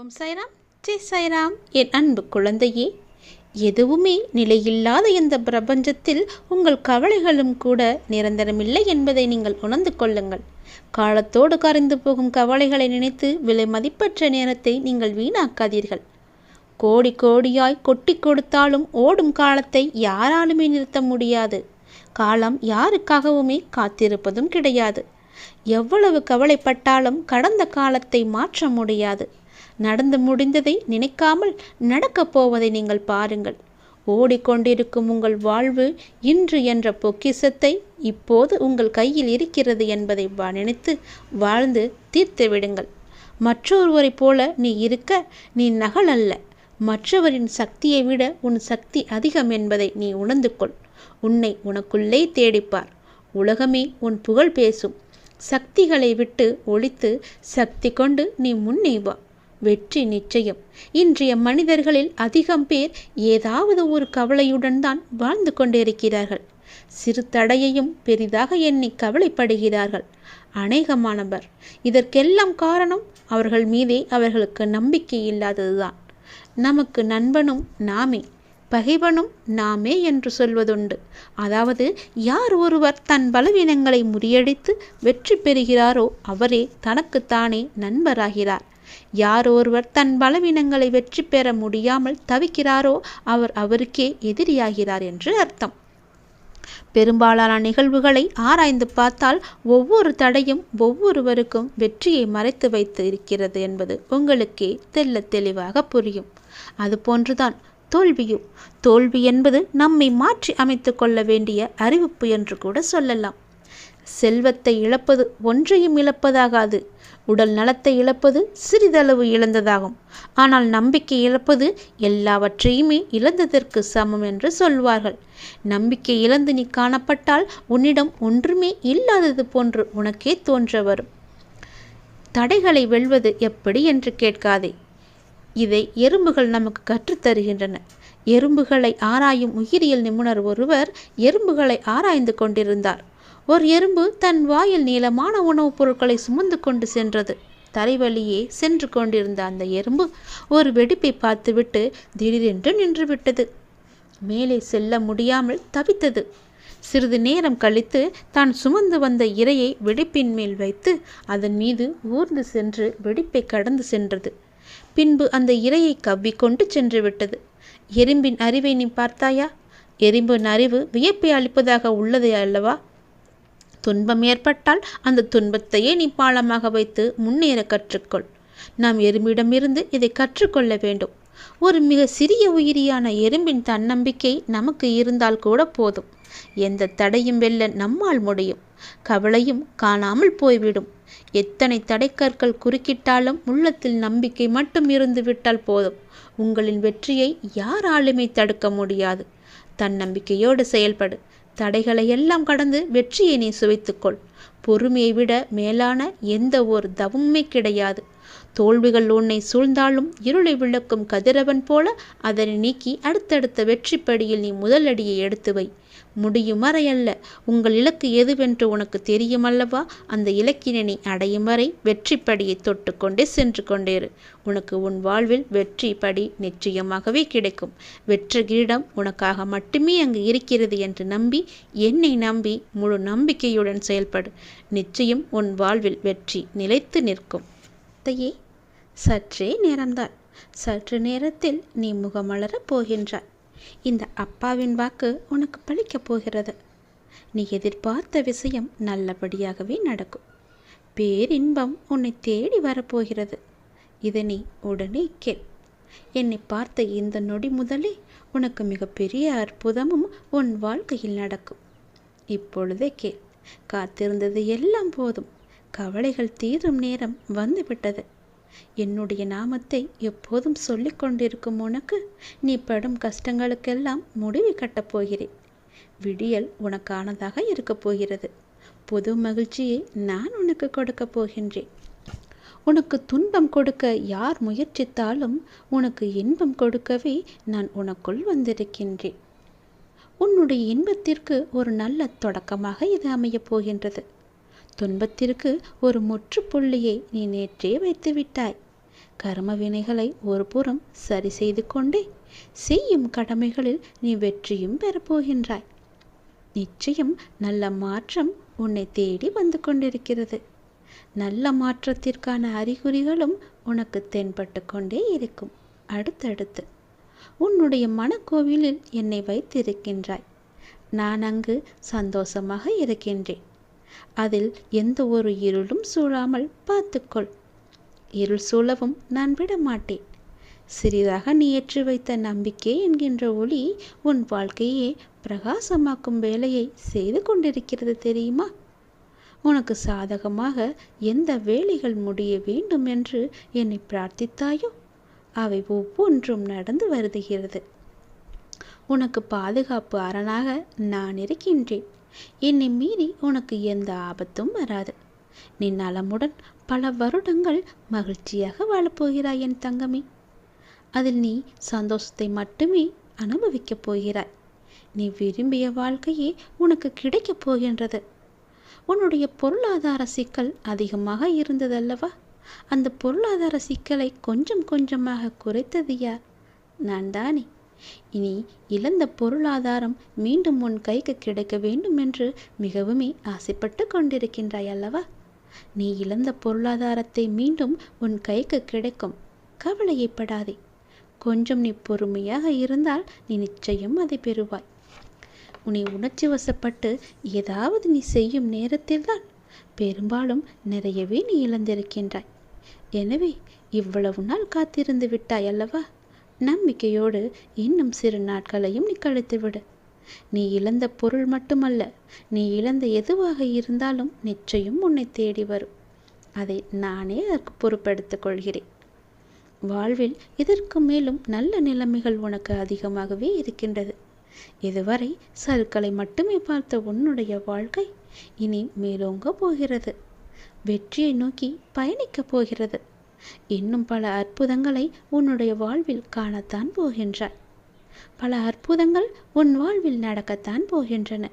ஓம் சாய்ராம். ஜெய் சாய்ராம். என் அன்பு குழந்தையே எதுவுமே நிலையில்லாத இந்த பிரபஞ்சத்தில் உங்கள் கவலைகளும் கூட நிரந்தரமில்லை என்பதை நீங்கள் உணர்ந்து கொள்ளுங்கள். காலத்தோடு கரைந்து போகும் கவலைகளை நினைத்து விலை மதிப்பற்ற நேரத்தை நீங்கள் வீணாக்காதீர்கள். கோடி கோடியாய் கொட்டி கொடுத்தாலும் ஓடும் காலத்தை யாராலுமே நிறுத்த முடியாது. காலம் யாருக்காகவுமே காத்திருப்பதும் கிடையாது. எவ்வளவு கவலைப்பட்டாலும் கடந்த காலத்தை மாற்ற முடியாது. நடந்து முடிந்ததை நினைக்காமல் நடக்கப் போவதை நீங்கள் பாருங்கள். ஓடிக்கொண்டிருக்கும் உங்கள் வாழ்வு இன்று என்ற பொக்கிஷத்தை இப்போது உங்கள் கையில் இருக்கிறது என்பதை வா- நினைத்து வாழ்ந்து தீர்த்து விடுங்கள். மற்றொருவரைப் போல நீ இருக்க நீ நகல் அல்ல மற்றவரின் சக்தியை விட உன் சக்தி அதிகம் என்பதை நீ உணர்ந்து கொள். உன்னை உனக்குள்ளே தேடிப்பார். உலகமே உன் புகழ் பேசும். சக்திகளை விட்டு ஒழித்து சக்தி கொண்டு நீ முன்னே வா வெற்றி நிச்சயம். இன்றைய மனிதர்களில் அதிகம் பேர் ஏதாவது ஒரு கவலையுடன் தான் வாழ்ந்து கொண்டிருக்கிறார்கள். சிறு தடையையும் பெரிதாக எண்ணி கவலைப்படுகிறார்கள். அநேகமானவர் இதற்கெல்லாம் காரணம் அவர்கள் மீதே அவர்களுக்கு நம்பிக்கை இல்லாததுதான். நமக்கு நண்பனும் நாமே பகைவனும் நாமே என்று சொல்வதுண்டு. அதாவது யார் ஒருவர் தன் பலவீனங்களை முறியடித்து வெற்றி பெறுகிறாரோ அவரே தனக்குத்தானே நண்பராகிறார். யார் ஒருவர் தன் பலவீனங்களை வெற்றி பெற முடியாமல் தவிக்கிறாரோ அவர் அவருக்கே எதிரியாகிறார் என்று அர்த்தம். பெரும்பாலான நிகழ்வுகளை ஆராய்ந்து பார்த்தால் ஒவ்வொரு தடையும் ஒவ்வொருவருக்கும் வெற்றியை மறைத்து வைத்து இருக்கிறது என்பது உங்களுக்கே தெள்ளத் தெளிவாக புரியும். அதுபோன்றுதான் தோல்வியும் தோல்வி என்பது நம்மை மாற்றி அமைத்து கொள்ள வேண்டிய அறிவிப்பு என்று கூட சொல்லலாம். செல்வத்தை இழப்பது ஒன்றையும் இழப்பதாகாது. உடல் நலத்தை இழப்பது சிறிதளவு இழந்ததாகும். ஆனால் நம்பிக்கை இழப்பது எல்லாவற்றையுமே இழந்ததற்கு சமம் என்று சொல்வார்கள். நம்பிக்கை இழந்து நீ காணப்பட்டால் உன்னிடம் ஒன்றுமே இல்லாதது போன்று உனக்கே தோன்ற வரும். தடைகளை வெல்வது எப்படி என்று கேட்காதே. இதை எறும்புகள் நமக்கு கற்றுத்தருகின்றன எறும்புகளை ஆராயும் உயிரியல் நிபுணர் ஒருவர் எறும்புகளை ஆராய்ந்து கொண்டிருந்தார். ஒரு எறும்பு தன் வாயில் நீளமான உணவுப் பொருட்களை சுமந்து கொண்டு சென்றது. தரைவழியே சென்று கொண்டிருந்த அந்த எறும்பு ஒரு வெடிப்பை பார்த்துவிட்டு திடீரென்று நின்றுவிட்டது. மேலே செல்ல முடியாமல் தவித்தது. சிறிது நேரம் கழித்து தான் சுமந்து வந்த இரையை வெடிப்பின் மேல் வைத்து அதன் மீது ஊர்ந்து சென்று வெடிப்பை கடந்து சென்றது. பின்பு அந்த இரையை கவ்விக்கொண்டு சென்று விட்டது. எறும்பின் அறிவை நீ பார்த்தாயா? எறும்பின் அறிவு வியப்பை அளிப்பதாக உள்ளதே அல்லவா? துன்பம் ஏற்பட்டால் அந்த துன்பத்தையே நீ பாலமாக வைத்து முன்னேற கற்றுக்கொள். நாம் எறும்பிடமிருந்து இதை கற்றுக்கொள்ள வேண்டும். ஒரு மிக சிறிய உயிரியான எறும்பின் தன்னம்பிக்கை நமக்கு இருந்தால் கூட போதும். எந்த தடையும் வெல்ல நம்மால் முடியும். கவலையும் காணாமல் போய்விடும். எத்தனை தடைக்கற்கள் குறுக்கிட்டாலும் உள்ளத்தில் நம்பிக்கை மட்டும் இருந்து விட்டால் போதும். உங்களின் வெற்றியை யாராலுமே தடுக்க முடியாது. தன்னம்பிக்கையோடு செயல்படு. தடைகளை எல்லாம் கடந்து வெற்றியை நீ சுவைத்துக்கொள். பொறுமையை விட மேலான எந்த ஒரு தவமுமே கிடையாது. தோல்விகள் உன்னை சூழ்ந்தாலும் இருளை விளக்கும் கதிரவன் போல அதனை நீக்கி அடுத்தடுத்த வெற்றிப்படியில் நீ முதலடியை எடுத்து வை. முடியும் வரை அல்ல உங்கள் இலக்கு எதுவென்று உனக்கு தெரியுமல்லவா? அந்த இலக்கினை நீ அடையும் வரை வெற்றிப்படியை தொட்டுக்கொண்டே சென்று கொண்டேரு உனக்கு உன் வாழ்வில் வெற்றி படி நிச்சயமாகவே கிடைக்கும். வெற்றி கிரீடம் உனக்காக மட்டுமே அங்கு இருக்கிறது என்று நம்பி என்னை நம்பி முழு நம்பிக்கையுடன் செயல்படு. நிச்சயம் உன் வாழ்வில் வெற்றி நிலைத்து நிற்கும். தையே சற்றே நேரம்தான். சற்று நேரத்தில் நீ முகமலரப் போகின்றாய். இந்த அப்பாவின் வாக்கு உனக்கு பழிக்கப் போகிறது. நீ எதிர்பார்த்த விஷயம் நல்லபடியாகவே நடக்கும். பேரின்பம் உன்னை தேடி வரப்போகிறது. இதை நீ உடனே கேள். என்னை பார்த்த இந்த நொடி முதலே உனக்கு மிகப்பெரிய அற்புதமும் உன் வாழ்க்கையில் நடக்கும். இப்பொழுதே கேள். காத்திருந்தது எல்லாம் போதும். கவலைகள் தீரும் நேரம் வந்துவிட்டது. என்னுடைய நாமத்தை எப்போதும் சொல்லிக் கொண்டிருக்கும் உனக்கு நீ படும் கஷ்டங்களுக்கெல்லாம் முடிவு கட்டப் போகிறேன். விடியல் உனக்கானதாக இருக்கப் போகிறது. புது மகிழ்ச்சியை நான் உனக்கு கொடுக்கப் போகின்றேன். உனக்கு துன்பம் கொடுக்க யார் முயற்சித்தாலும் உனக்கு இன்பம் கொடுக்கவே நான் உனக்குள் வந்திருக்கின்றேன். உன்னுடைய இன்பத்திற்கு ஒரு நல்ல தொடக்கமாக இது அமையப் போகின்றது. துன்பத்திற்கு ஒரு முற்றுப்புள்ளியை நீ நேற்றே வைத்து விட்டாய் கர்ம வினைகளை ஒரு புறம் சரி செய்து கொண்டே செய்யும் கடமைகளில் நீ வெற்றியும் பெறப்போகின்றாய் நிச்சயம் நல்ல மாற்றம் உன்னை தேடி வந்து கொண்டிருக்கிறது. நல்ல மாற்றத்திற்கான அறிகுறிகளும் உனக்கு தென்பட்டு கொண்டே இருக்கும். அடுத்தடுத்து உன்னுடைய மனக்கோவிலில் என்னை வைத்திருக்கின்றாய். நான் அங்கு சந்தோஷமாக இருக்கின்றேன். அதில் எந்த ஒரு இருளும் சூழாமல் பார்த்துக்கொள். இருள் சூழவும் நான் விட மாட்டேன் சிறிதாக நீ ஏற்றி வைத்த நம்பிக்கை என்கின்ற ஒளி உன் வாழ்க்கையே பிரகாசமாக்கும் வேலையை செய்து கொண்டிருக்கிறது தெரியுமா? உனக்கு சாதகமாக எந்த வேலைகள் முடிய வேண்டும் என்று என்னை பிரார்த்தித்தாயோ? அவை ஒவ்வொன்றும் நடந்து வருதுகிறது உனக்கு பாதுகாப்பு அரணாக நான் இருக்கின்றேன். என்னை மீறி உனக்கு எந்த ஆபத்தும் வராது. நீ நலமுடன் பல வருடங்கள் மகிழ்ச்சியாக வாழப்போகிறாய் என் தங்கமே. அதில் நீ சந்தோஷத்தை மட்டுமே அனுபவிக்கப் போகிறாய். நீ விரும்பிய வாழ்க்கையே உனக்கு கிடைக்கப் போகின்றது. உன்னுடைய பொருளாதார சிக்கல் அதிகமாக இருந்ததல்லவா? அந்த பொருளாதார சிக்கலை கொஞ்சம் கொஞ்சமாக குறைத்தது யார்? நான் தானே. இனி இழந்த பொருளாதாரம் மீண்டும் உன் கைக்கு கிடைக்க வேண்டும் என்று மிகவுமே ஆசைப்பட்டு கொண்டிருக்கின்றாய் அல்லவா? நீ இழந்த பொருளாதாரத்தை மீண்டும் உன் கைக்கு கிடைக்கும். கவலையைப்படாதே. கொஞ்சம் நீ பொறுமையாக இருந்தால் நீ நிச்சயம் அதை பெறுவாய். உன்னை உணர்ச்சி வசப்பட்டு ஏதாவது நீ செய்யும் நேரத்தில்தான் பெரும்பாலும் நிறையவே நீ இழந்திருக்கின்றாய். எனவே இவ்வளவு நாள் காத்திருந்து விட்டாய் அல்லவா? நம்பிக்கையோடு இன்னும் சிறு நாட்களையும் நீ கழித்துவிடு. நீ இழந்த பொருள் மட்டுமல்ல நீ இழந்த எதுவாக இருந்தாலும் நிச்சயம் உன்னை தேடி வரும். அதை நானே அதற்கு பொறுப்பெடுத்துக் கொள்கிறேன். வாழ்வில் இதற்கு மேலும் நல்ல நிலைமைகள் உனக்கு அதிகமாகவே இருக்கின்றது. இதுவரை சருக்களை மட்டுமே பார்த்த உன்னுடைய வாழ்க்கை இனி மேலோங்க போகிறது. வெற்றியை நோக்கி பயணிக்கப் போகிறது. இன்னும் பல அற்புதங்களை உன்னுடைய வாழ்வில் காணத்தான் போகின்றாய். பல அற்புதங்கள் உன் வாழ்வில் நடக்கத்தான் போகின்றன.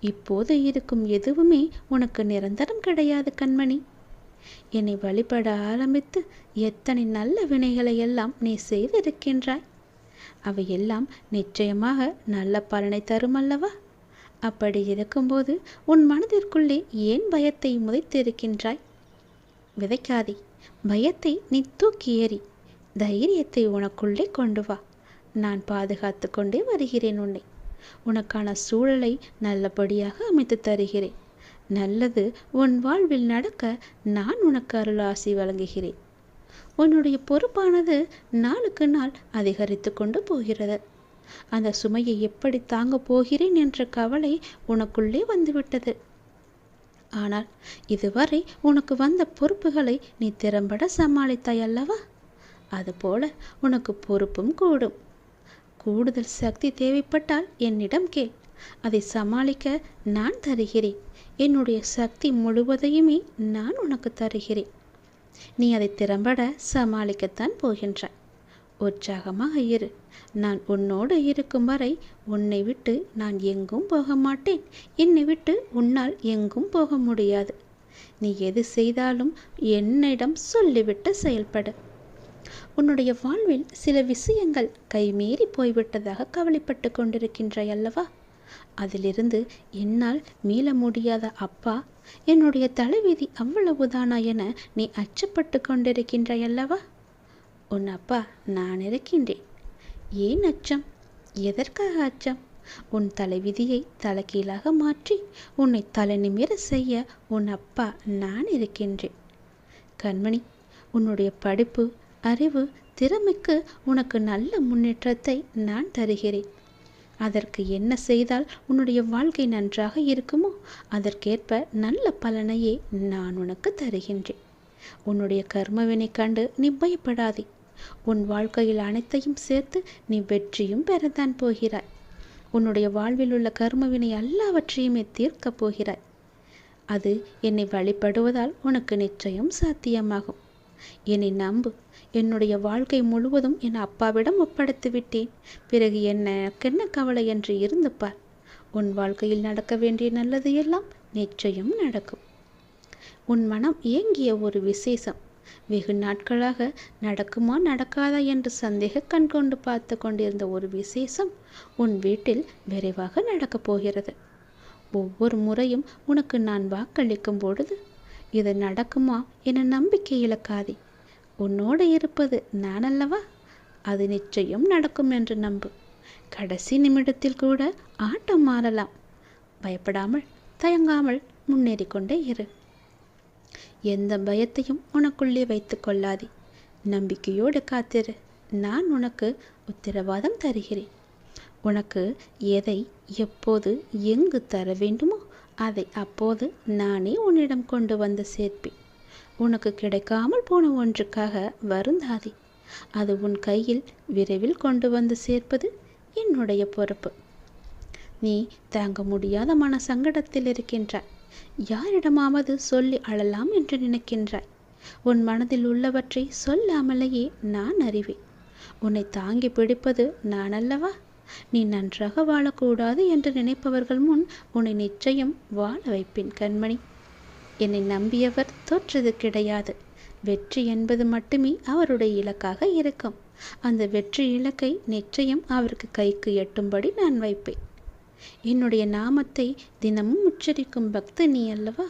இப்போது இருக்கும் எதுவுமே உனக்கு நிரந்தரம் கிடையாது கண்மணி. என்னை வழிபட ஆரம்பித்து எத்தனை நல்ல வினைகளை எல்லாம் நீ செய்திருக்கின்றாய். அவையெல்லாம் நிச்சயமாக நல்ல பலனை தரும் அல்லவா அப்படி இருக்கும்போது உன் மனதிற்குள்ளே ஏன் பயத்தை முதைத்திருக்கின்றாய்? விதைக்காதே. பயத்தை நீ தூக்கி ஏறி தைரியத்தை உனக்குள்ளே கொண்டு வா. நான் பாதுகாத்து கொண்டே வருகிறேன் உன்னை. உனக்கான சூழலை நல்லபடியாக அமைத்து தருகிறேன். நல்லது உன் வாழ்வில் நடக்க நான் உனக்கு அருளாசி வழங்குகிறேன். உன்னுடைய பொறுப்பானது நாளுக்கு நாள் அதிகரித்து கொண்டு போகிறது. அந்த சுமையை எப்படி தாங்கப் போகிறேன் என்ற கவலை உனக்குள்ளே வந்துவிட்டது. ஆனால் இதுவரை உனக்கு வந்த பொறுப்புகளை நீ திறம்பட சமாளித்தாய் அல்லவா அதுபோல உனக்கு பொறுப்பும் கூடும். கூடுதல் சக்தி தேவைப்பட்டால் என்னிடம் கேள். அதை சமாளிக்க நான் தருகிறேன். என்னுடைய சக்தி முழுவதையுமே நான் உனக்கு தருகிறேன். நீ அதை திறம்பட சமாளிக்கத்தான் போகின்றாய். உற்சாகமாக இரு. நான் உன்னோடு இருக்கும் வரை உன்னை விட்டு நான் எங்கும் போக மாட்டேன். என்னை விட்டு உன்னால் எங்கும் போக முடியாது. நீ எது செய்தாலும் என்னிடம் சொல்லிவிட்டு செயல்படு. உன்னுடைய வாழ்வில் சில விஷயங்கள் கைமீறி போய்விட்டதாக கவலைப்பட்டு கொண்டிருக்கின்றாய் அல்லவா? அதிலிருந்து என்னால் மீள முடியாத அப்பா என்னுடைய தலைவிதி அவ்வளவுதானா என நீ அச்சப்பட்டு கொண்டிருக்கின்றாய் அல்லவா? உன் அப்பா நான் இருக்கின்றேன். ஏன் அச்சம்? எதற்காக அச்சம்? உன் தலைவிதியை தலைகீழாக மாற்றி உன்னை தலை நிமிர செய்ய உன் அப்பா நான் இருக்கின்றேன். கண்மணி உன்னுடைய படிப்பு அறிவு திறமைக்கு உனக்கு நல்ல முன்னேற்றத்தை நான் தருகிறேன். அதற்கு என்ன செய்தால் உன்னுடைய வாழ்க்கை நன்றாக இருக்குமோ அதற்கேற்ப நல்ல பலனையே நான் உனக்கு தருகின்றேன். உன்னுடைய கர்மவினை கண்டு நீ பயப்படாதே. உன் வாழ்க்கையில் அனைத்தையும் சேர்த்து நீ வெற்றியும் பெறத்தான் போகிறாய். உன்னுடைய வாழ்வில் உள்ள கர்மவினை எல்லாவற்றையுமே தீர்க்கப் போகிறாய். அது என்னை வழிபடுவதால் உனக்கு நிச்சயம் சாத்தியமாகும். என்னை நம்பு. என்னுடைய வாழ்க்கை முழுவதும் என் அப்பாவிடம் ஒப்படைத்து விட்டேன். பிறகு என்ன கவலை என்று இருந்துப்பார் உன் வாழ்க்கையில் நடக்க வேண்டிய நல்லது எல்லாம் நிச்சயம் நடக்கும். உன் மனம் ஏங்கிய ஒரு விசேஷம். வெகு நாட்களாக நடக்குமா நடக்காதா என்று சந்தேக கண் கொண்டு பார்த்து கொண்டிருந்த ஒரு விசேஷம் உன் வீட்டில் விரைவாக நடக்கப் போகிறது. ஒவ்வொரு முறையும் உனக்கு நான் வாக்களிக்கும் பொழுது இது நடக்குமா என நம்பிக்கை இழக்காதே. உன்னோடு இருப்பது நான் அல்லவா? அது நிச்சயம் நடக்கும் என்று நம்பு. கடைசி நிமிடத்தில் கூட ஆட்டம் மாறலாம். பயப்படாமல் தயங்காமல் முன்னேறி கொண்டே இரு. எந்த பயத்தையும் உனக்குள்ளே வைத்து கொள்ளாதே. நம்பிக்கையோடு காத்திரு. நான் உனக்கு உத்தரவாதம் தருகிறேன். உனக்கு எதை எப்போது எங்கு தர வேண்டுமோ அதை அப்போது நானே உன்னிடம் கொண்டு வந்து சேர்ப்பேன். உனக்கு கிடைக்காமல் போன ஒன்றுக்காக வருந்தாதே. அது உன் கையில் விரைவில் கொண்டு வந்து சேர்ப்பது என்னுடைய பொறுப்பு. நீ தாங்க முடியாத மன சங்கடத்தில் இருக்கின்றாய். யாரிடமாவது சொல்லி அழலாம் என்று நினைக்கின்றாய். உன் மனதில் உள்ளவற்றை சொல்லாமலேயே நான் அறிவேன். உன்னை தாங்கி பிடிப்பது நான் அல்லவா நீ நன்றாக வாழக்கூடாது என்று நினைப்பவர்கள் முன் உன்னை நிச்சயம் வாழ வைப்பேன் கண்மணி. என்னை நம்பியவர் தோற்றது கிடையாது. வெற்றி என்பது மட்டுமே அவருடைய இலக்காக இருக்கும். அந்த வெற்றி இலக்கை நிச்சயம் அவருக்கு கைக்கு எட்டும்படி நான் வைப்பேன். என்னுடைய நாமத்தை தினமும் உச்சரிக்கும் பக்த நீ அல்லவா?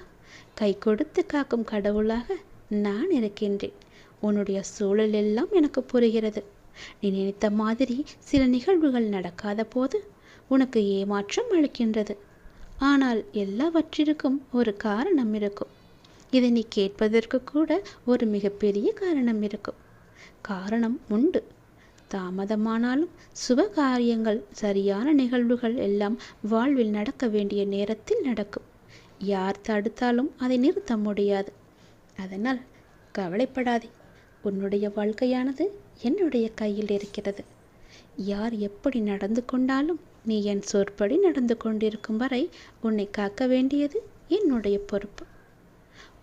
கை கொடுத்து காக்கும் கடவுளாக நான் இருக்கின்றேன். உன்னுடைய சூழல் எல்லாம் எனக்கு புரிகிறது. நீ நினைத்த மாதிரி சில நிகழ்வுகள் நடக்காத போது உனக்கு ஏமாற்றம் அளிக்கின்றது. ஆனால் எல்லாவற்றிற்கும் ஒரு காரணம் இருக்கும். இதை நீ கேட்பதற்கு கூட ஒரு மிகப்பெரிய காரணம் இருக்கும். காரணம் உண்டு. தாமதமானாலும் சுப காரியங்கள் சரியான நிகழ்வுகள் எல்லாம் வாழ்வில் நடக்க வேண்டிய நேரத்தில் நடக்கும். யார் தடுத்தாலும் அதை நிறுத்த முடியாது. அதனால் கவலைப்படாதே. உன்னுடைய வாழ்க்கையானது என்னுடைய கையில் இருக்கிறது. யார் எப்படி நடந்து கொண்டாலும் நீ என் சொற்படி நடந்து கொண்டிருக்கும் வரை உன்னை காக்க வேண்டியது என்னுடைய பொறுப்பு.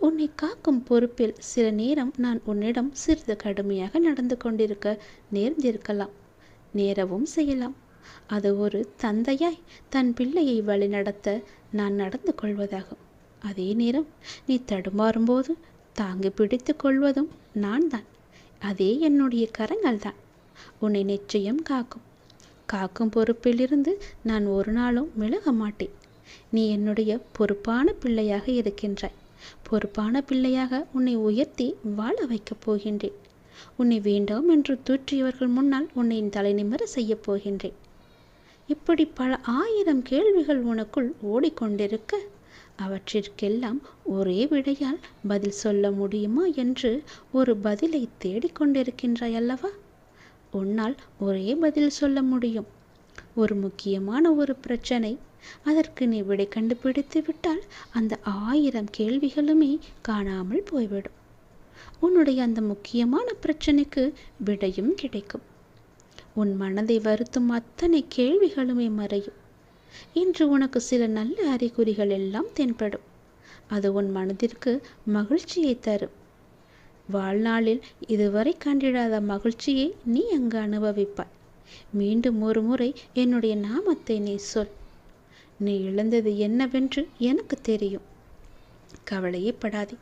உன்னை காக்கும் பொறுப்பில் சில நேரம் நான் உன்னிடம் சிறிது கடுமையாக நடந்து கொண்டிருக்க நேர்ந்திருக்கலாம். நேரவும் செய்யலாம். அது ஒரு தந்தையாய் தன் பிள்ளையை வழிநடத்த நான் நடந்து கொள்வதாகும். அதே நேரம் நீ தடுமாறும்போது தாங்கி பிடித்து கொள்வதும் நான் தான் அதே என்னுடைய கரங்கள் தான் உன்னை நிச்சயம் காக்கும். காக்கும் பொறுப்பிலிருந்து நான் ஒரு நாளும் விலக மாட்டேன். நீ என்னுடைய பொறுப்பான பிள்ளையாக இருக்கின்றாய். பொறுப்பான பிள்ளையாக உன்னை உயர்த்தி வாழ வைக்கப் போகின்றேன். உன்னை வேண்டாம் என்று தூற்றியவர்கள் முன்னால் உன்னை தலை நிமிர செய்யப் போகின்றேன். இப்படி பல ஆயிரம் கேள்விகள் உனக்குள் ஓடிக்கொண்டிருக்க அவற்றிற்கெல்லாம் ஒரே விடையால் பதில் சொல்ல முடியுமா என்று ஒரு பதிலை தேடிக்கொண்டிருக்கின்றாய் அல்லவா? உன்னால் ஒரே பதில் சொல்ல முடியும். ஒரு முக்கியமான ஒரு பிரச்சனை அதற்கு நீ விடை கண்டுபிடித்து விட்டால் அந்த ஆயிரம் கேள்விகளுமே காணாமல் போய்விடும். உன்னுடைய அந்த முக்கியமான பிரச்சனைக்கு விடையும் கிடைக்கும். உன் மனதை வருத்தும் அத்தனை கேள்விகளுமே மறையும். இன்று உனக்கு சில நல்ல அறிகுறிகள் எல்லாம் தென்படும். அது உன் மனதிற்கு மகிழ்ச்சியை தரும். வாழ்நாளில் இதுவரை கண்டிடாத மகிழ்ச்சியை நீ அங்கு அனுபவிப்பாய். மீண்டும் ஒரு முறை என்னுடைய நாமத்தை நீ சொல். நீ இழந்தது என்னவென்று எனக்கு தெரியும். கவலையே படாதே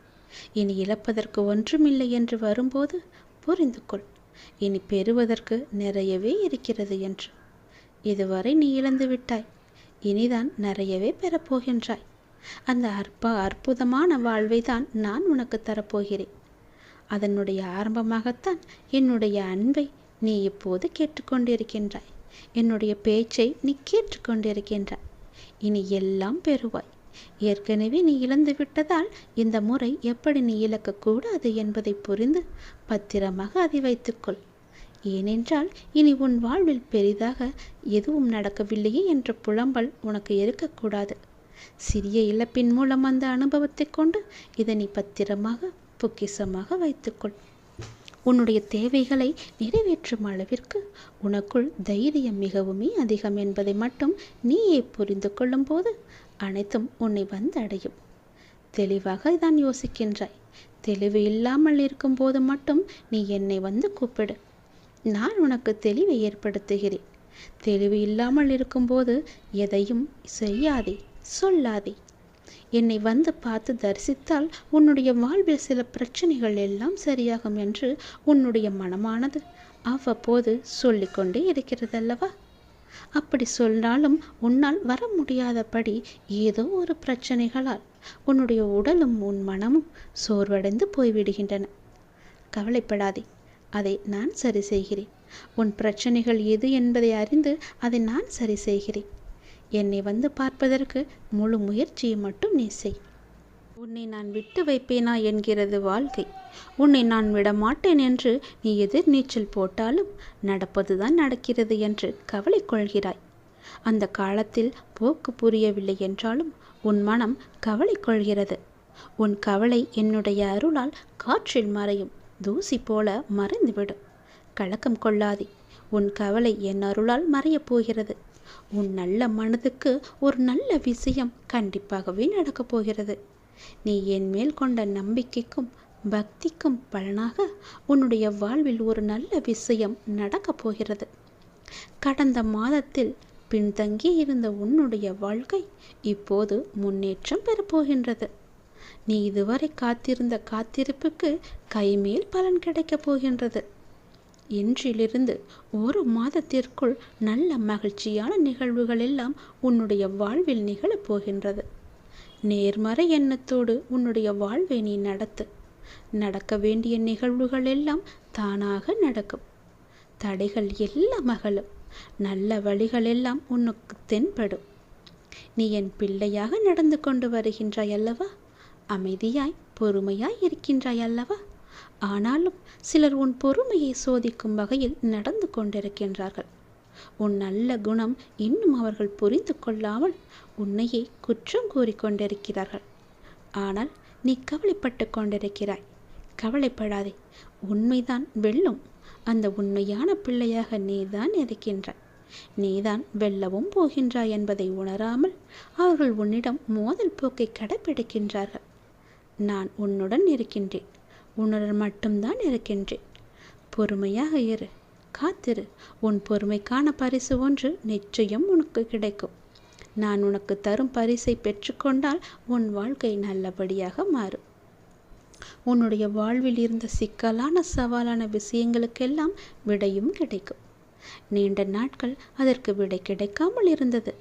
இனி இழப்பதற்கு ஒன்றுமில்லை என்று வரும்போது புரிந்து கொள் இனி பெறுவதற்கு நிறையவே இருக்கிறது என்று. இதுவரை நீ இழந்து விட்டாய். இனிதான் நிறையவே பெறப்போகின்றாய். அந்த அற்ப அற்புதமான வாழ்வை தான் நான் உனக்கு தரப்போகிறேன். அதனுடைய ஆரம்பமாகத்தான் என்னுடைய அன்பை நீ இப்போது கேட்டுக்கொண்டிருக்கின்றாய். என்னுடைய பேச்சை நீ கேட்டுக்கொண்டிருக்கின்றாய். இனி எல்லாம் பெறுவாய். ஏற்கனவே நீ இழந்து விட்டதால் இந்த முறை எப்படி நீ இழக்கக்கூடாது என்பதை புரிந்து பத்திரமாக அதை வைத்துக்கொள். ஏனென்றால் இனி உன் வாழ்வில் பெரிதாக எதுவும் நடக்கவில்லையே என்ற புலம்பல் உனக்கு இருக்கக்கூடாது சிறிய இழப்பின் மூலம் அந்த அனுபவத்தை கொண்டு இதை நீ பத்திரமாக பொக்கிசமாக வைத்துக்கொள். உன்னுடைய தேவைகளை நிறைவேற்றும் அளவிற்கு உனக்குள் தைரியம் மிகவுமே அதிகம் என்பதை மட்டும் நீயே புரிந்து கொள்ளும்போது அனைத்தும் உன்னை வந்து அடையும் தெளிவாக தான் யோசிக்கின்றாய். தெளிவு இல்லாமல் இருக்கும்போது மட்டும் நீ என்னை வந்து கூப்பிடு. நான் உனக்கு தெளிவை ஏற்படுத்துகிறேன். தெளிவு இல்லாமல் இருக்கும்போது எதையும் செய்யாதே சொல்லாதே. என்னை வந்து பார்த்து தரிசித்தால் உன்னுடைய வாழ்வில் சில பிரச்சனைகள் எல்லாம் சரியாகும் என்று உன்னுடைய மனமானது அவ்வப்போது சொல்லிக்கொண்டே இருக்கிறதல்லவா? அப்படி சொன்னாலும் உன்னால் வர முடியாதபடி ஏதோ ஒரு பிரச்சனைகளால் உன்னுடைய உடலும் உன் மனமும் சோர்வடைந்து போய்விடுகின்றன. கவலைப்படாதே அதை நான் சரி செய்கிறேன். உன் பிரச்சனைகள் எது என்பதை அறிந்து அதை நான் சரி செய்கிறேன். என்னை வந்து பார்ப்பதற்கு முழு முயற்சியை மட்டும் நீ செய். உன்னை நான் விட்டு வைப்பேனா என்கிறது வாழ்க்கை. உன்னை நான் விட மாட்டேன் என்று நீ எதிர் நீச்சல் போட்டாலும் நடப்பதுதான் நடக்கிறது என்று கவலை கொள்கிறாய். அந்த காலத்தில் போக்கு புரியவில்லை என்றாலும் உன் மனம் கவலை கொள்கிறது. உன் கவலை என்னுடைய அருளால் காற்றில் மறையும். தூசி போல மறைந்துவிடும். கலக்கம் கொள்ளாதே. உன் கவலை என் அருளால் மறையப் போகிறது. உன் நல்ல மனதுக்கு ஒரு நல்ல விஷயம் கண்டிப்பாகவே நடக்கப் போகிறது. நீ என் மேல் கொண்ட நம்பிக்கைக்கும் பக்திக்கும் பலனாக உன்னுடைய வாழ்வில் ஒரு நல்ல விஷயம் நடக்கப் போகிறது. கடந்த மாதத்தில் பின்தங்கி இருந்த உன்னுடைய வாழ்க்கை இப்போது முன்னேற்றம் பெறப்போகின்றது நீ இதுவரை காத்திருந்த காத்திருப்புக்கு கைமேல் பலன் கிடைக்கப் போகின்றது. இன்றிலிருந்து ஒரு மாதத்திற்குள் நல்ல மகிழ்ச்சியான நிகழ்வுகள் எல்லாம் உன்னுடைய வாழ்வில் நிகழப் போகின்றது. நேர்மறை எண்ணத்தோடு உன்னுடைய வாழ்வை நீ நடத்து. நடக்க வேண்டிய நிகழ்வுகள் எல்லாம் தானாக நடக்கும். தடைகள் எல்லாம் அகலும். நல்ல வழிகள் எல்லாம் உனக்கு தென்படும். நீ என் பிள்ளையாக நடந்து கொண்டு வருகின்றாய் அல்லவா? அமைதியாய் பொறுமையாய் இருக்கின்றாய் அல்லவா? ஆனாலும் சிலர் உன் பொறுமையை சோதிக்கும் வகையில் நடந்து கொண்டிருக்கின்றார்கள். உன் நல்ல குணம் இன்னும் அவர்கள் புரிந்து கொள்ளாமல் உன்னையே குற்றம் கூறிக்கொண்டிருக்கிறார்கள் ஆனால் நீ கவலைப்பட்டு கொண்டிருக்கிறாய். கவலைப்படாதே உண்மைதான் வெல்லும். அந்த உண்மையான பிள்ளையாக நீதான் இருக்கின்றாய். நீதான் வெல்லவும் போகின்றாய் என்பதை உணராமல் அவர்கள் உன்னிடம் மோதல் போக்கை கடைப்பிடிக்கின்றார்கள். நான் உன்னுடன் இருக்கின்றேன். உணர மட்டும்தான் இருக்கின்றேன் பொறுமையாக இரு காத்திரு. உன் பொறுமைக்கான பரிசு ஒன்று நிச்சயம் உனக்கு கிடைக்கும். நான் உனக்கு தரும் பரிசை பெற்றுக்கொண்டால் உன் வாழ்க்கை நல்லபடியாக மாறும். உன்னுடைய வாழ்வில் இருந்த சிக்கலான சவாலான விஷயங்களுக்கெல்லாம் விடையும் கிடைக்கும். நீண்ட நாட்கள் அதற்கு விடை கிடைக்காமல் இருந்தது.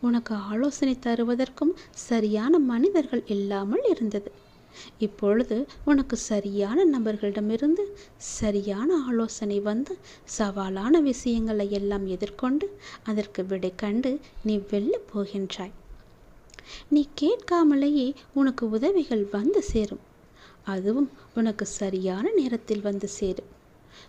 உனக்கு ஆலோசனை தருவதற்கும் சரியான மனிதர்கள் இல்லாமல் இருந்தது. இப்பொழுது உனக்கு சரியான நபர்களிடமிருந்து சரியான ஆலோசனை வந்து சவாலான விஷயங்களை எல்லாம் எதிர்கொண்டு அதற்கு விடை கண்டு நீ வெல்ல போகின்றாய். நீ கேட்காமலேயே உனக்கு உதவிகள் வந்து சேரும். அதுவும் உனக்கு சரியான நேரத்தில் வந்து சேரும்.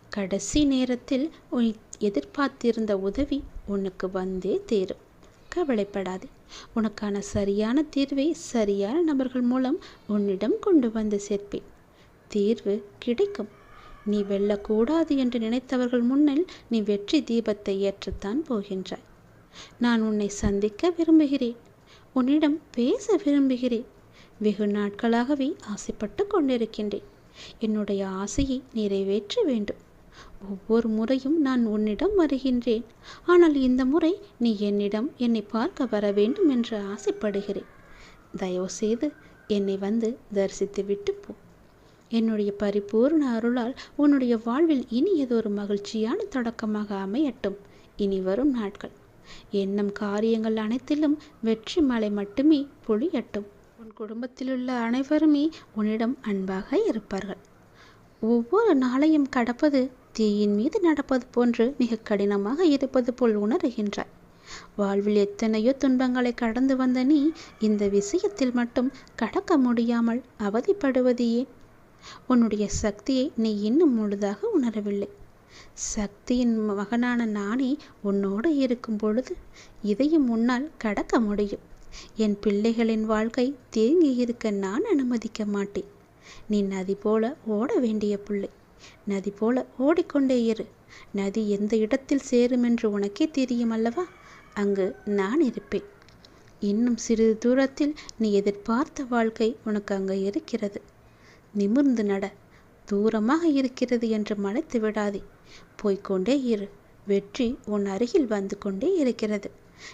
கடைசி நேரத்தில் உன் எதிர்பார்த்திருந்த உதவி உனக்கு வந்தே தேரும். கவலைப்படாதே. உனக்கான சரியான தீர்வை சரியான நபர்கள் மூலம் உன்னிடம் கொண்டு வந்து சேர்ப்பேன். தீர்வு கிடைக்கும். நீ வெல்லக்கூடாது என்று நினைத்தவர்கள் முன்னில் நீ வெற்றி தீபத்தை ஏற்றத்தான் போகின்றாய். நான் உன்னை சந்திக்க விரும்புகிறேன். உன்னிடம் பேச விரும்புகிறேன். வெகு நாட்களாகவே ஆசைப்பட்டு கொண்டிருக்கின்றேன். என்னுடைய ஆசையை நிறைவேற்ற வேண்டும். ஒவ்வொரு முறையும் நான் உன்னிடம் வருகின்றேன். ஆனால் இந்த முறை நீ என்னிடம் என்னை பார்க்க வர வேண்டும் என்று ஆசைப்படுகிறேன். தயவுசெய்து என்னை வந்து தரிசித்து விட்டு போ. என்னுடைய பரிபூர்ண அருளால் உன்னுடைய வாழ்வில் இனியதொரு மகிழ்ச்சியான தொடக்கமாக அமையட்டும். இனி வரும் நாட்கள். எண்ணம் காரியங்கள் அனைத்திலும் வெற்றி மலை மட்டுமே பொழியட்டும். உன் குடும்பத்திலுள்ள அனைவருமே உன்னிடம் அன்பாக இருப்பார்கள். ஒவ்வொரு நாளையும் கடப்பது தீயின் மீது நடப்பது போன்று மிக கடினமாக இருப்பது போல் உணர்கின்றாய். வாழ்வில் எத்தனையோ துன்பங்களை கடந்து வந்த நீ இந்த விஷயத்தில் மட்டும் கடக்க முடியாமல் அவதிப்படுவது ஏன்? உன்னுடைய சக்தியை நீ இன்னும் முழுதாக உணரவில்லை. சக்தியின் மகனான நானே உன்னோடு இருக்கும் பொழுது இதையும் உன்னால் கடக்க முடியும். என் பிள்ளைகளின் வாழ்க்கை தேங்கி இருக்க நான் அனுமதிக்க மாட்டேன். நீ நதி போல ஓட வேண்டிய பிள்ளை. நதி போல ஓடிக்கொண்டே இரு. நதி எந்த இடத்தில் சேரும் என்று உனக்கே தெரியும் அல்லவா அங்கு நான் இருப்பேன். இன்னும் சிறிது தூரத்தில் நீ எதிர்பார்த்த வாழ்க்கை உனக்கு அங்கு இருக்கிறது. நிமிர்ந்து நட. தூரமாக இருக்கிறது என்று மலைத்து விடாதே. போய்க்கொண்டே இரு. வெற்றி உன் அருகில் வந்து கொண்டே இருக்கிறது.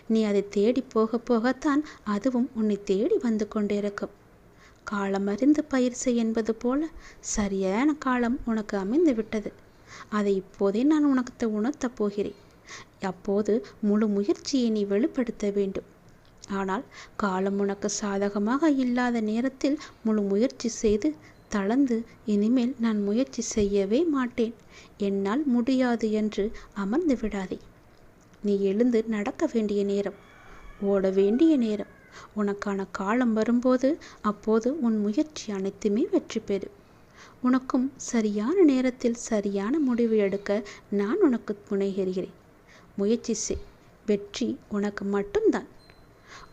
நீ அதை தேடி போக போகத்தான் அதுவும் உன்னை தேடி வந்து கொண்டிருக்கும். காலம் அறிந்து பயிற்சி என்பது போல சரியான காலம் உனக்கு அமைந்து விட்டது அதை இப்போதே நான் உனக்கு உணர்த்தப் போகிறேன். அப்போது முழு முயற்சியை நீ வெளிப்படுத்த வேண்டும். ஆனால் காலம் உனக்கு சாதகமாக இல்லாத நேரத்தில் முழு முயற்சி செய்து தளர்ந்து இனிமேல் நான் முயற்சி செய்யவே மாட்டேன். என்னால் முடியாது என்று அமர்ந்து விடாதே. நீ எழுந்து நடக்க வேண்டிய நேரம் ஓட வேண்டிய நேரம் உனக்கான காலம் வரும்போது அப்போது உன் முயற்சி அனைத்துமே வெற்றி பெறும். உனக்கும் சரியான நேரத்தில் சரியான முடிவு எடுக்க நான் உனக்கு துணைகிறேன் முயற்சி செய். வெற்றி உனக்கு மட்டும்தான்.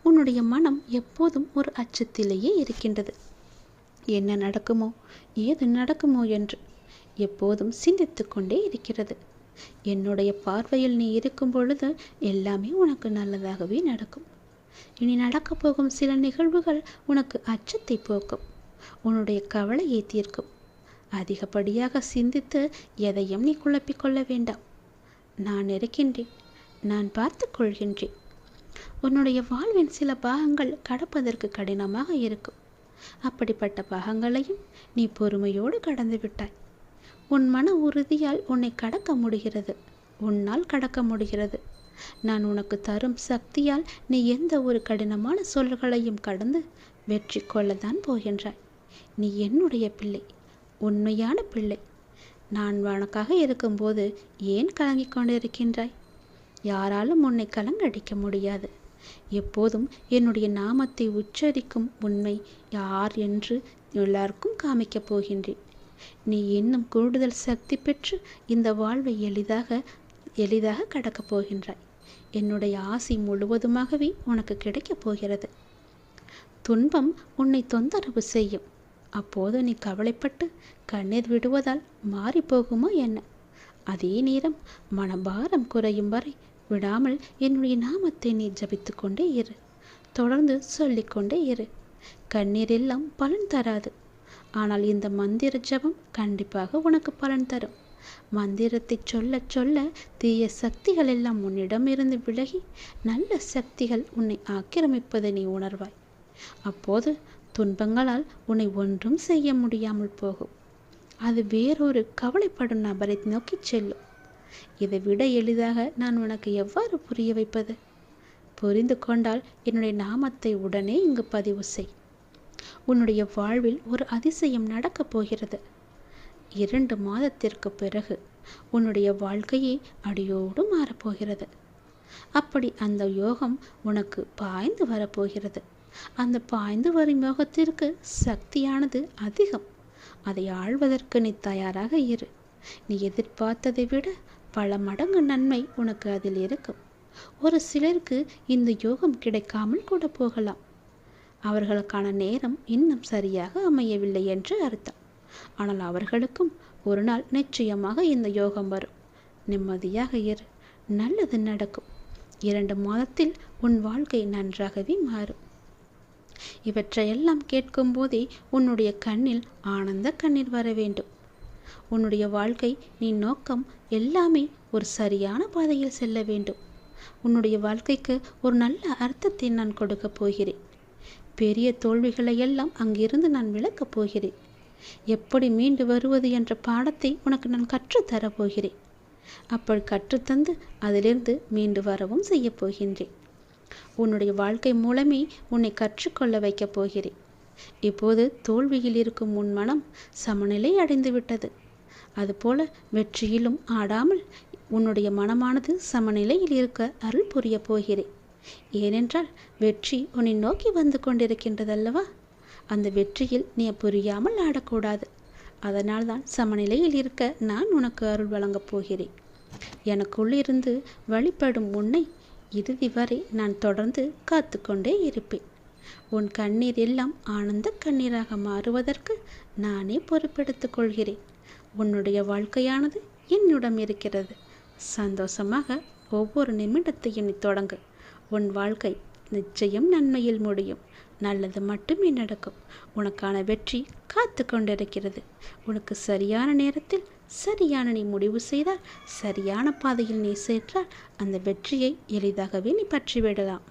உன்னுடைய மனம் எப்போதும் ஒரு அச்சத்திலேயே இருக்கின்றது. என்ன நடக்குமோ ஏது நடக்குமோ என்று எப்போதும் சிந்தித்து கொண்டே இருக்கிறது. என்னுடைய பார்வையில் நீ இருக்கும் பொழுது எல்லாமே உனக்கு நல்லதாகவே நடக்கும். இனி நடக்கப் போகும் சில நிகழ்வுகள் உனக்கு அச்சத்தை போக்கும். உன்னுடைய கவலையை தீர்க்கும். அதிகப்படியாக சிந்தித்து எதையும் நீ குழப்பிக்கொள்ள வேண்டாம். நான் இருக்கின்றேன். நான் பார்த்து கொள்கின்றேன். உன்னுடைய வாழ்வின் சில பாகங்கள் கடப்பதற்கு கடினமாக இருக்கும். அப்படிப்பட்ட பாகங்களையும் நீ பொறுமையோடு கடந்து விட்டாய். உன் மன உறுதியால் உன்னை கடக்க முடிகிறது. உன்னால் கடக்க முடிகிறது. நான் உனக்கு தரும் சக்தியால் நீ எந்த ஒரு கடினமான சொல்களையும் கடந்து வெற்றி கொள்ளத்தான் போகின்றாய். நீ என்னுடைய பிள்ளை உண்மையான பிள்ளை. நான் உனக்காக இருக்கும்போது ஏன் கலங்கிக் கொண்டிருக்கின்றாய்? யாராலும் உன்னை கலங்கடிக்க முடியாது. எப்போதும் என்னுடைய நாமத்தை உச்சரிக்கும் உண்மை யார் என்று எல்லாருக்கும் காமிக்கப் போகின்றேன். நீ இன்னும் கூடுதல் சக்தி பெற்று இந்த வாழ்வை எளிதாக எளிதாக கடக்கப் போகின்றாய். என்னுடைய ஆசை முழுவதுமாகவே உனக்கு கிடைக்கப் போகிறது. துன்பம் உன்னை தொந்தரவு செய்யும். அப்போது நீ கவலைப்பட்டு கண்ணீர் விடுவதால் மாறி போகுமா என்ன? அதே நேரம் மனபாரம் குறையும் வரை விடாமல் என்னுடைய நாமத்தை நீ ஜபித்து கொண்டே இரு. தொடர்ந்து சொல்லிக்கொண்டே இரு. கண்ணீர் எல்லாம் பலன் தராது. ஆனால் இந்த மந்திர ஜபம் கண்டிப்பாக உனக்கு பலன் தரும். மந்திரத்தை சொல்ல சொல்ல தீய சக்திகள் எல்லாம் உன்னிடமிருந்து விலகி நல்ல சக்திகள் உன்னை ஆக்கிரமிப்பதை நீ உணர்வாய். அப்போது துன்பங்களால் உன்னை ஒன்றும் செய்ய முடியாமல் போகும். அது வேறொரு கவலைப்படும் நபரை நோக்கி செல்லும். இதை விட எளிதாக நான் உனக்கு எவ்வாறு புரிய வைப்பது? புரிந்து கொண்டால் என்னுடைய நாமத்தை உடனே இங்கு பதிவு செய். உன்னுடைய வாழ்வில் ஒரு அதிசயம் நடக்கப் போகிறது. இரண்டு மாதத்திற்கு பிறகு உன்னுடைய வாழ்க்கையே அடியோடு மாறப்போகிறது. அப்படி அந்த யோகம் உனக்கு பாய்ந்து வரப்போகிறது. அந்த பாய்ந்து வரும் யோகத்திற்கு சக்தியானது அதிகம். அதை ஆழ்வதற்கு நீ தயாராக இரு. நீ எதிர்பார்த்ததை விட பல மடங்கு நன்மை உனக்கு அதில் இருக்கும். ஒரு சிலருக்கு இந்த யோகம் கிடைக்காமல் கூட போகலாம். அவர்களுக்கான நேரம் இன்னும் சரியாக அமையவில்லை என்று அர்த்தம். ஆனால் அவர்களுக்கும் ஒரு நாள் நிச்சயமாக இந்த யோகம் வரும். நிம்மதியாக இரு. நல்லது நடக்கும். இரண்டு மாதத்தில் உன் வாழ்க்கை நன்றாகவே மாறும். இவற்றையெல்லாம் கேட்கும் போதே உன்னுடைய கண்ணில் ஆனந்த கண்ணீர் வர வேண்டும். உன்னுடைய வாழ்க்கை நீ நோக்கம் எல்லாமே ஒரு சரியான பாதையில் செல்ல வேண்டும். உன்னுடைய வாழ்க்கைக்கு ஒரு நல்ல அர்த்தத்தை நான் கொடுக்கப் போகிறேன். பெரிய தோல்விகளை எல்லாம் அங்கிருந்து நான் விளக்கப் போகிறேன். எப்படி மீண்டு வருவது என்ற பாடத்தை உனக்கு நான் கற்றுத்தரப் போகிறேன். அப்படி கற்றுத்தந்து அதிலிருந்து மீண்டு வரவும் செய்யப் போகின்றேன். உன்னுடைய வாழ்க்கை மூலமே உன்னை கற்றுக்கொள்ள வைக்கப் போகிறேன். இப்போது தோல்வியில் இருக்கும் உன் மனம் சமநிலை அடைந்து விட்டது அதுபோல வெற்றியிலும் ஆடாமல் உன்னுடைய மனமானது சமநிலையில் இருக்க அருள் புரிய போகிறேன். ஏனென்றால் வெற்றி உன்னை நோக்கி வந்து கொண்டிருக்கின்றதல்லவா? அந்த வெற்றியில் நீ புரியாமல் ஆடக்கூடாது. அதனால் தான் சமநிலையில் இருக்க நான் உனக்கு அருள் வழங்கப் போகிறேன். எனக்குள்ளிருந்து வழிபடும் உன்னை இறுதி வரை நான் தொடர்ந்து காத்து கொண்டே இருப்பேன். உன் கண்ணீர் எல்லாம் ஆனந்த கண்ணீராக மாறுவதற்கு நானே பொறுப்பெடுத்துக் கொள்கிறேன். உன்னுடைய வாழ்க்கையானது என்னிடம் இருக்கிறது. சந்தோஷமாக ஒவ்வொரு நிமிடத்தையும் நீ தொடங்கு. உன் வாழ்க்கை நிச்சயம் நன்மையில் முடியும். நல்லது மட்டுமே நடக்கும். உனக்கான வெற்றி காத்து கொண்டிருக்கிறது. உனக்கு சரியான நேரத்தில் சரியான நீ முடிவு செய்தால் சரியான பாதையில் நீ சென்றால் அந்த வெற்றியை எளிதாகவே நீ பற்றிவிடலாம்.